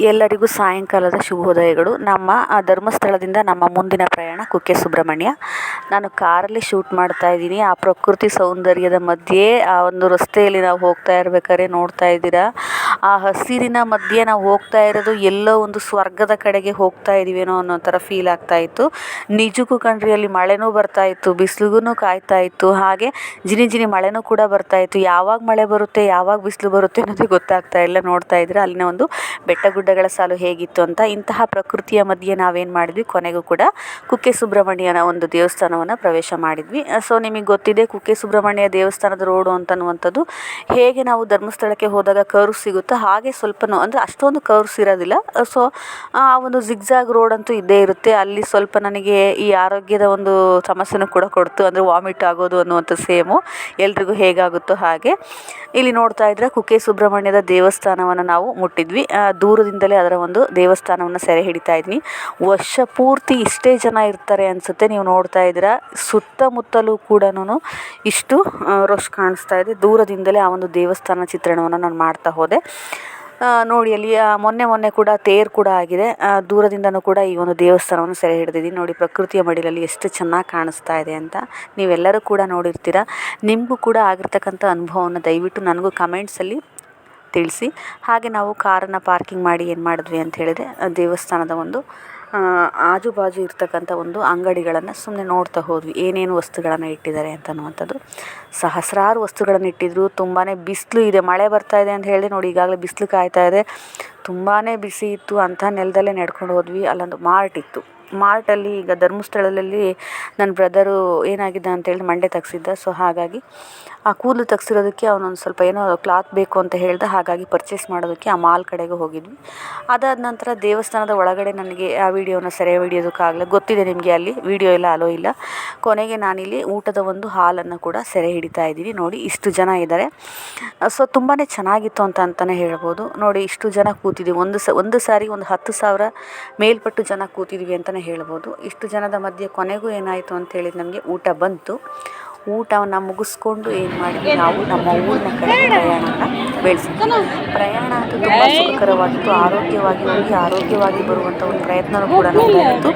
ಎಲ್ಲರಿಗೂ ಸಾಯಂಕಾಲದ ಶುಭೋದಯಗಳು. ನಮ್ಮ ಧರ್ಮಸ್ಥಳದಿಂದ ನಮ್ಮ ಮುಂದಿನ ಪ್ರಯಾಣ ಕುಕ್ಕೆ ಸುಬ್ರಹ್ಮಣ್ಯ. ನಾನು ಕಾರಲ್ಲಿ ಶೂಟ್ ಮಾಡ್ತಾ ಇದ್ದೀನಿ. ಆ ಪ್ರಕೃತಿ ಸೌಂದರ್ಯದ ಮಧ್ಯೆ ಆ ಒಂದು ರಸ್ತೆಯಲ್ಲಿ ನಾವು ಹೋಗ್ತಾ ಇರ್ಬೇಕಾದ್ರೆ ನೋಡ್ತಾ ಇದ್ದೀರಾ? ಆ ಹಸಿರಿನ ಮಧ್ಯೆ ನಾವು ಹೋಗ್ತಾ ಇರೋದು ಎಲ್ಲೋ ಒಂದು ಸ್ವರ್ಗದ ಕಡೆಗೆ ಹೋಗ್ತಾ ಇದ್ದೀವೇನೋ ಅನ್ನೋ ಥರ ಫೀಲ್ ಆಗ್ತಾ ಇತ್ತು. ನಿಜಕ್ಕೂ ಕಣ್ರಿ, ಅಲ್ಲಿ ಮಳೆನೂ ಬರ್ತಾ ಇತ್ತು ಬಿಸಿಲಿಗೂ ಕಾಯ್ತಾ ಇತ್ತು. ಹಾಗೆ ಜಿನಿ ಜಿನಿ ಮಳೆನೂ ಕೂಡ ಬರ್ತಾ ಇತ್ತು. ಯಾವಾಗ ಮಳೆ ಬರುತ್ತೆ, ಯಾವಾಗ ಬಿಸಿಲು ಬರುತ್ತೆ ಅನ್ನೋದು ಗೊತ್ತಾಗ್ತಾ ಇಲ್ಲ. ನೋಡ್ತಾ ಇದ್ರೆ ಅಲ್ಲಿನ ಒಂದು ಬೆಟ್ಟ ಗುಡ್ಡಗಳ ಸಾಲು ಹೇಗಿತ್ತು ಅಂತ ಇಂತಹ ಪ್ರಕೃತಿಯ ಮಧ್ಯೆ ನಾವೇನು ಮಾಡಿದ್ವಿ? ಕೊನೆಗೂ ಕೂಡ ಕುಕ್ಕೆ ಸುಬ್ರಹ್ಮಣ್ಯನ ಒಂದು ದೇವಸ್ಥಾನವನ್ನು ಪ್ರವೇಶ ಮಾಡಿದ್ವಿ. ಸೊ ನಿಮಗೆ ಗೊತ್ತಿದೆ ಕುಕ್ಕೆ ಸುಬ್ರಹ್ಮಣ್ಯ ದೇವಸ್ಥಾನದ ರೋಡು ಅಂತನ್ನುವಂಥದ್ದು ಹೇಗೆ ನಾವು ಧರ್ಮಸ್ಥಳಕ್ಕೆ ಹೋದಾಗ ಕರು ಸಿಗುತ್ತೋ ಹಾಗೆ ಸ್ವಲ್ಪನೂ ಅಂದರೆ ಅಷ್ಟೊಂದು ಕರ್ವ್ಸ್ ಇರೋದಿಲ್ಲ. ಸೊ ಆ ಒಂದು ಜಿಗ್ಜಾಗ್ ರೋಡ್ ಅಂತೂ ಇದ್ದೇ ಇರುತ್ತೆ. ಅಲ್ಲಿ ಸ್ವಲ್ಪ ನನಗೆ ಈ ಆರೋಗ್ಯದ ಒಂದು ಸಮಸ್ಯೆನೂ ಕೂಡ ಕೊಡ್ತು. ಅಂದರೆ ವಾಮಿಟ್ ಆಗೋದು ಅನ್ನುವಂಥ ಸೇಮು ಎಲ್ರಿಗೂ ಹೇಗಾಗುತ್ತೋ ಹಾಗೆ. ಇಲ್ಲಿ ನೋಡ್ತಾ ಇದ್ರೆ ಕುಕ್ಕೆ ಸುಬ್ರಹ್ಮಣ್ಯದ ದೇವಸ್ಥಾನವನ್ನು ನಾವು ಮುಟ್ಟಿದ್ವಿ. ದೂರದಿಂದಲೇ ಅದರ ಒಂದು ದೇವಸ್ಥಾನವನ್ನು ಸೆರೆ ಹಿಡಿತಾ ಇದ್ದೀನಿ ವರ್ಷ ಪೂರ್ತಿ ಇಷ್ಟೇ ಜನ ಇರ್ತಾರೆ ಅನಿಸುತ್ತೆ. ನೀವು ನೋಡ್ತಾ ಇದ್ದೀರಾ, ಸುತ್ತಮುತ್ತಲೂ ಕೂಡ ಇಷ್ಟು ರಶ್ ಕಾಣಿಸ್ತಾ ಇದೆ. ದೂರದಿಂದಲೇ ಆ ಒಂದು ದೇವಸ್ಥಾನ ಚಿತ್ರಣವನ್ನು ನಾನು ಮಾಡ್ತಾ ಹೋದೆ. ನೋಡಿ, ಅಲ್ಲಿ ಮೊನ್ನೆ ಮೊನ್ನೆ ಕೂಡ ತೇರು ಕೂಡ ಆಗಿದೆ. ದೂರದಿಂದನೂ ಕೂಡ ಈ ಒಂದು ದೇವಸ್ಥಾನವನ್ನು ಸೆರೆ ಹಿಡಿದಿದ್ದೀನಿ. ನೋಡಿ, ಪ್ರಕೃತಿಯ ಮಡಿಲಲ್ಲಿ ಎಷ್ಟು ಚೆನ್ನಾಗಿ ಕಾಣಿಸ್ತಾ ಇದೆ ಅಂತ ನೀವೆಲ್ಲರೂ ಕೂಡ ನೋಡಿರ್ತೀರ. ನಿಮಗೂ ಕೂಡ ಆಗಿರ್ತಕ್ಕಂಥ ಅನುಭವವನ್ನು ದಯವಿಟ್ಟು ನನಗೂ ಕಮೆಂಟ್ಸಲ್ಲಿ ತಿಳಿಸಿ. ಹಾಗೆ ನಾವು ಕಾರನ್ನು ಪಾರ್ಕಿಂಗ್ ಮಾಡಿ ಏನು ಮಾಡಿದ್ವಿ ಅಂತ ಹೇಳಿದ್ರೆ ದೇವಸ್ಥಾನದ ಒಂದು ಆಜು ಬಾಜು ಇರ್ತಕ್ಕಂಥ ಒಂದು ಅಂಗಡಿಗಳನ್ನು ಸುಮ್ಮನೆ ನೋಡ್ತಾ ಹೋದ್ವಿ. ಏನೇನು ವಸ್ತುಗಳನ್ನು ಇಟ್ಟಿದ್ದಾರೆ ಅಂತ ಅನ್ನುವಂಥದ್ದು ಸಹಸ್ರಾರು ವಸ್ತುಗಳನ್ನು ಇಟ್ಟಿದ್ರು. ತುಂಬಾ ಬಿಸಿಲು ಇದೆ. ಮಳೆ ಬರ್ತಾ ಇದೆ ಅಂತ ಹೇಳಿ ನೋಡಿ, ಈಗಾಗಲೇ ಬಿಸಿಲು ಕಾಯ್ತಾ ಇದೆ. ತುಂಬಾ ಬಿಸಿ ಇತ್ತು ಅಂಥ ನೆಲದಲ್ಲೇ ನಡ್ಕೊಂಡು ಹೋದ್ವಿ. ಅಲ್ಲೊಂದು ಮಾರ್ಟ್ ಇತ್ತು. ಮಾರ್ಟಲ್ಲಿ ಈಗ ಧರ್ಮಸ್ಥಳದಲ್ಲಿ ನನ್ನ ಬ್ರದರು ಏನಾಗಿದ್ದ ಅಂತೇಳಿ ಮಂಡೆ ತೆಗ್ಸಿದ್ದ. ಸೊ ಹಾಗಾಗಿ ಆ ಕೂದಲು ತೆಗ್ಸಿರೋದಕ್ಕೆ ಅವನೊಂದು ಸ್ವಲ್ಪ ಏನೋ ಕ್ಲಾತ್ ಬೇಕು ಅಂತ ಹೇಳ್ದೆ. ಹಾಗಾಗಿ ಪರ್ಚೇಸ್ ಮಾಡೋದಕ್ಕೆ ಆ ಮಾಲ್ ಕಡೆಗೆ ಹೋಗಿದ್ವಿ. ಅದಾದ ನಂತರ ದೇವಸ್ಥಾನದ ಒಳಗಡೆ ನನಗೆ ಆ ವಿಡಿಯೋನ ಸೆರೆ ಹಿಡಿಯೋದಕ್ಕಾಗಲ್ಲ ಗೊತ್ತಿದೆ ನಿಮಗೆ ಅಲ್ಲಿ. ವಿಡಿಯೋ ಇಲ್ಲ, ಅಲೋ ಇಲ್ಲ. ಕೊನೆಗೆ ನಾನಿಲ್ಲಿ ಊಟದ ಒಂದು ಹಾಲನ್ನು ಕೂಡ ಸೆರೆ ಹಿಡಿತಾ ಇದ್ದೀನಿ. ನೋಡಿ, ಇಷ್ಟು ಜನ ಇದ್ದಾರೆ. ಸೊ ತುಂಬಾ ಚೆನ್ನಾಗಿತ್ತು ಅಂತ ಅಂತಲೇ ಹೇಳ್ಬೋದು. ನೋಡಿ, ಇಷ್ಟು ಜನ ಕೂತಿದ್ದೀವಿ ಒಂದು ಸ, ಒಂದು ಸಾರಿ ಒಂದು ಹತ್ತು ಸಾವಿರ ಮೇಲ್ಪಟ್ಟು ಜನ ಕೂತಿದ್ವಿ ಅಂತಲೇ ಹೇಳ್ಬೋದು. ಇಷ್ಟು ಜನದ ಮಧ್ಯೆ ಕೊನೆಗೂ ಏನಾಯಿತು ಅಂತ ಹೇಳಿದ್ರೆ ನಮಗೆ ಊಟ ಬಂತು. ಊಟವನ್ನು ಮುಗಿಸ್ಕೊಂಡು ಏನು ಮಾಡಿದ್ವಿ? ನಾವು ನಮ್ಮ ಊರಿನ ಕಡೆ ಪ್ರಯಾಣನ ಬೆಳೆಸಿದ್ವಿ. ಪ್ರಯಾಣ ಅಂತ ತುಂಬ ಸುಖಕರವಾಗಿತ್ತು. ಆರೋಗ್ಯವಾಗಿ ಹೋಗಿ ಆರೋಗ್ಯವಾಗಿ ಬರುವಂಥ ಒಂದು ಪ್ರಯತ್ನವೂ ಕೂಡ ನಡೆಯಿತು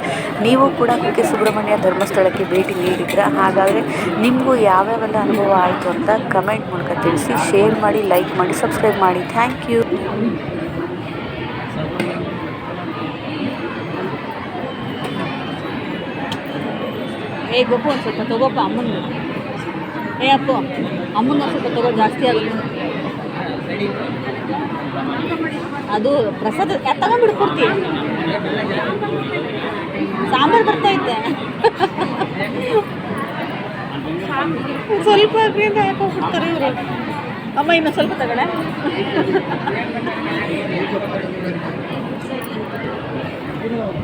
ನೀವು ಕೂಡ ಕುಕ್ಕೆ ಸುಬ್ರಹ್ಮಣ್ಯ ಧರ್ಮಸ್ಥಳಕ್ಕೆ ಭೇಟಿ ನೀಡಿದ್ರ. ಹಾಗಾದರೆ ನಿಮಗೂ ಯಾವ್ಯಾವೆಲ್ಲ ಅನುಭವ ಆಯಿತು ಅಂತ ಕಮೆಂಟ್ ಮೂಲಕ ತಿಳಿಸಿ ಶೇರ್ ಮಾಡಿ ಲೈಕ್ ಮಾಡಿ ಸಬ್ಸ್ಕ್ರೈಬ್ ಮಾಡಿ. ಥ್ಯಾಂಕ್ ಯು ಏ ಗೊಪ್ಪು ಒಂದು ಸ್ವಲ್ಪ ತಗೋಪ್ಪ ಅಮ್ಮನ ಏ ಅಪ್ಪ ಅಮ್ಮನ ಸ್ವಲ್ಪ ತಗೋ ಜಾಸ್ತಿ ಆಗುತ್ತೆ. ಅದು ಪ್ರಸಾದ ತಗೊಂಡ್ಬಿಡು ಕೊಡ್ತೀವಿ ಸಾಂಬಾರು ಬರ್ತೈತೆ ಸ್ವಲ್ಪ ಹಾಕೋಗ್ಬಿಡ್ತಾರೆ ಇವರು? ಅಮ್ಮ ಇನ್ನು ಸ್ವಲ್ಪ ತಗೊಳ್ಳೆ.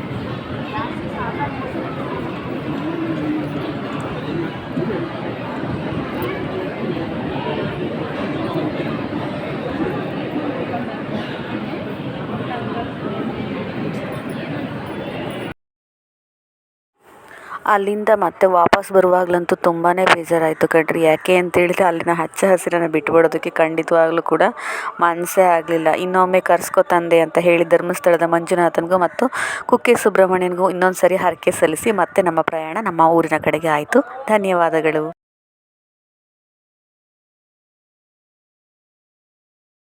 ಅಲ್ಲಿಂದ ಮತ್ತೆ ವಾಪಸ್ ಬರುವಾಗಲಂತೂ ತುಂಬಾ ಬೇಜಾರಾಯಿತು ಕಣ್ರಿ. ಯಾಕೆ ಅಂತೇಳಿದ್ರೆ ಅಲ್ಲಿನ ಹಚ್ಚ ಹಸಿರನ್ನು ಬಿಟ್ಬಿಡೋದಕ್ಕೆ ಖಂಡಿತವಾಗ್ಲೂ ಕೂಡ ಮನಸ್ಸೇ ಆಗಲಿಲ್ಲ. ಇನ್ನೊಮ್ಮೆ ಕರ್ಸ್ಕೋ ತಂದೆ ಅಂತ ಹೇಳಿ ಧರ್ಮಸ್ಥಳದ ಮಂಜುನಾಥನಿಗೂ ಮತ್ತು ಕುಕ್ಕೆ ಸುಬ್ರಹ್ಮಣ್ಯನಿಗೂ ಇನ್ನೊಂದು ಸರಿ ಹರಕೆ ಸಲ್ಲಿಸಿ ಮತ್ತೆ ನಮ್ಮ ಪ್ರಯಾಣ ನಮ್ಮ ಊರಿನ ಕಡೆಗೆ ಆಯಿತು. ಧನ್ಯವಾದಗಳು.